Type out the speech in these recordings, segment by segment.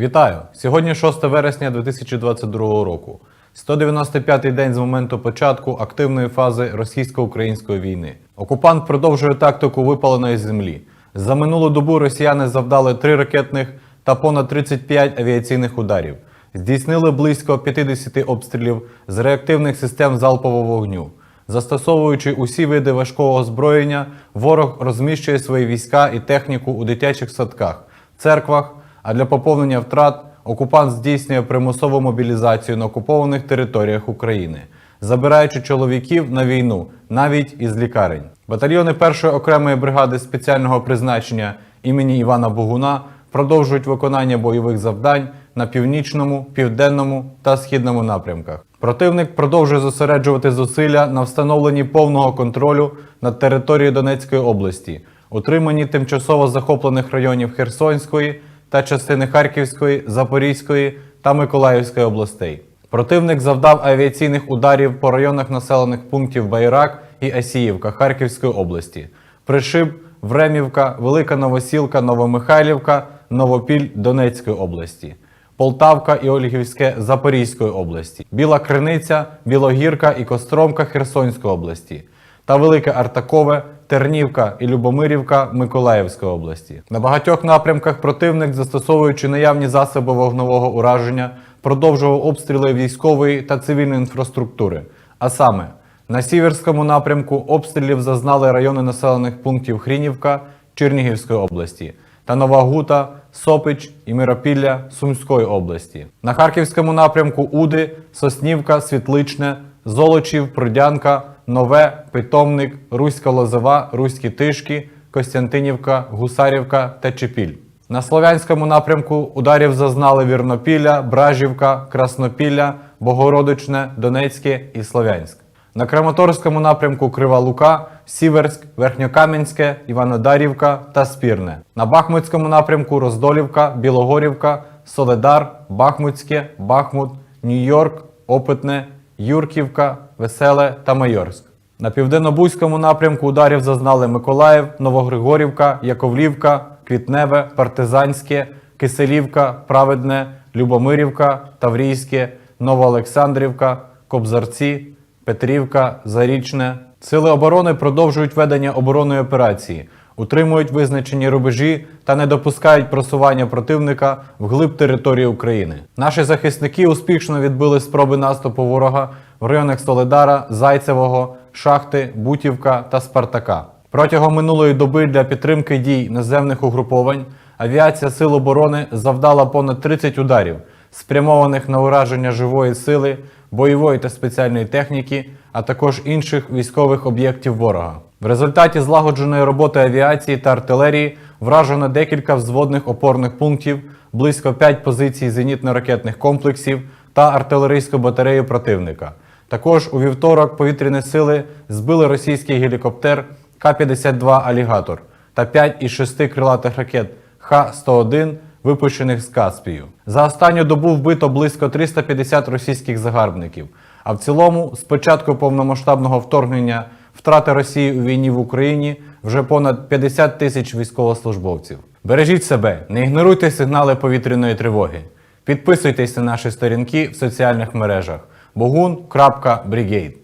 Вітаю! Сьогодні 6 вересня 2022 року. 195-й день з моменту початку активної фази російсько-української війни. Окупант продовжує тактику випаленої землі. За минулу добу росіяни завдали 3 ракетних та понад 35 авіаційних ударів. Здійснили близько 50 обстрілів з реактивних систем залпового вогню. Застосовуючи усі види важкого озброєння, ворог розміщує свої війська і техніку у дитячих садках, церквах, а для поповнення втрат окупант здійснює примусову мобілізацію на окупованих територіях України, забираючи чоловіків на війну навіть із лікарень. Батальйони першої окремої бригади спеціального призначення імені Івана Богуна продовжують виконання бойових завдань на північному, південному та східному напрямках. Противник продовжує зосереджувати зусилля на встановленні повного контролю над територією Донецької області, утриманні тимчасово захоплених районів Херсонської та частини Харківської, Запорізької та Миколаївської областей. Противник завдав авіаційних ударів по районах населених пунктів Байрак і Асіївка Харківської області, Пришиб, Времівка, Велика Новосілка, Новомихайлівка, Новопіль Донецької області. Полтавка і Ольгівське Запорізької області, Біла Криниця, Білогірка і Костромка Херсонської області та Велике Артакове, Тернівка і Любомирівка Миколаївської області. На багатьох напрямках противник, застосовуючи наявні засоби вогнового ураження, продовжував обстріли військової та цивільної інфраструктури. А саме на сіверському напрямку обстрілів зазнали райони населених пунктів Хрінівка Чернігівської області та Нова Гута, Сопич і Миропілля Сумської області. На Харківському напрямку Уди, Соснівка, Світличне, Золочів, Прудянка, Нове, Питомник, Руська Лозова, Руські Тишки, Костянтинівка, Гусарівка та Чепіль. На Слов'янському напрямку ударів зазнали Вірнопілля, Бражівка, Краснопілля, Богородичне, Донецьке і Слов'янськ. На Краматорському напрямку Крива Лука, Сіверськ, Верхньокам'янське, Іванодарівка та Спірне. На Бахмутському напрямку Роздолівка, Білогорівка, Соледар, Бахмутське, Бахмут, Нью-Йорк, Опитне, Юрківка, Веселе та Майорськ. На південно-бузькому напрямку ударів зазнали Миколаїв, Новогригорівка, Яковлівка, Квітневе, Партизанське, Киселівка, Праведне, Любомирівка, Таврійське, Новоолександрівка, Кобзарці, Петрівка, Зарічне. Сили оборони продовжують ведення оборонної операції, утримують визначені рубежі та не допускають просування противника вглиб території України. Наші захисники успішно відбили спроби наступу ворога в районах Соледара, Зайцевого, Шахти, Бутівка та Спартака. Протягом минулої доби для підтримки дій наземних угруповань авіація Сил оборони завдала понад 30 ударів, спрямованих на ураження живої сили, бойової та спеціальної техніки, а також інших військових об'єктів ворога. В результаті злагодженої роботи авіації та артилерії вражено декілька взводних опорних пунктів, близько 5 позицій зенітно-ракетних комплексів та артилерійську батарею противника. Також у вівторок повітряні сили збили російський гелікоптер К-52 Алігатор та 5 із 6 крилатих ракет Х-101, випущених з Каспію. За останню добу вбито близько 350 російських загарбників. А в цілому, з початку повномасштабного вторгнення втрати Росії у війні в Україні вже понад 50 тисяч військовослужбовців. Бережіть себе, не ігноруйте сигнали повітряної тривоги. Підписуйтесь на наші сторінки в соціальних мережах bogun.brigade.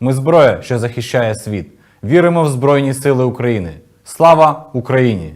Ми зброя, що захищає світ. Віримо в Збройні Сили України. Слава Україні!